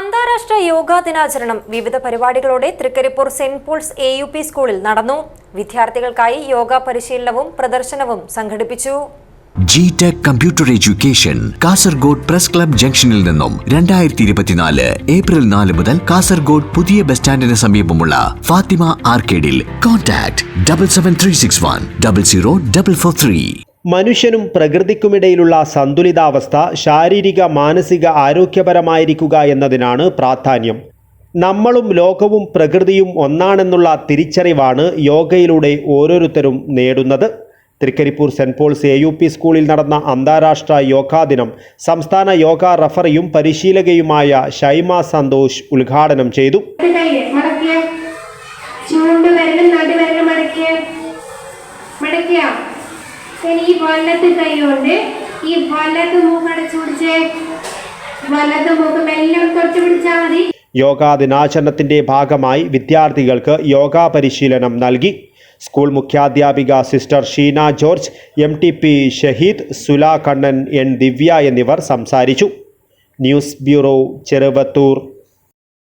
അന്താരാഷ്ട്ര യോഗാ ദിനാചരണം വിവിധ പരിപാടികളോടെ Thrikaripur saint Paul's A U P സ്കൂളിൽ നടന്നു. വിദ്യാർത്ഥികൾക്കായി യോഗ പരിശീലനവും പ്രദർശനവും സംഘടിപ്പിച്ചു. G tech computer education Kasaragod press club ജംഗ്ഷനിൽ നിന്നും രണ്ടായിരത്തി ഇരുപത്തിനാല് ഏപ്രിൽ നാല് മുതൽ കാസർഗോഡ് പുതിയ ബസ് സ്റ്റാൻഡിന് സമീപമുള്ള Fathima ആർക്കേഡിൽ. Contact double seven three six one double zero double four three മനുഷ്യനും പ്രകൃതിക്കുമിടയിലുള്ള സന്തുലിതാവസ്ഥ ശാരീരിക മാനസിക ആരോഗ്യപരമായിരിക്കുക എന്നതിനാണ് പ്രാധാന്യം. നമ്മളും ലോകവും പ്രകൃതിയും ഒന്നാണെന്നുള്ള തിരിച്ചറിവാണ് യോഗയിലൂടെ ഓരോരുത്തരും നേടുന്നത്. Thrikaripur saint Paul's A U P സ്കൂളിൽ നടന്ന അന്താരാഷ്ട്ര യോഗാ ദിനം സംസ്ഥാന യോഗ റഫറിയും പരിശീലകയുമായ ഷൈമ സന്തോഷ് ഉദ്ഘാടനം ചെയ്തു. മടക്കിയ ഈ വലത്ത് കൈ ഈ വലത് മൂക്കടച്ചു പിടിച്ചേ വലത് മൂക്ക് മെല്ലെ പിടിച്ചാൽ മതി. യോഗാ ദിനാചരണത്തിന്റെ ഭാഗമായി വിദ്യാർത്ഥികൾക്ക് യോഗാ പരിശീലനം നൽകി. School മുഖ്യാധ്യാപിക sister Sheena George M T P Shaheed Sula Kannan N Divya എന്നിവർ സംസാരിച്ചു. News bureau Cheruvathur.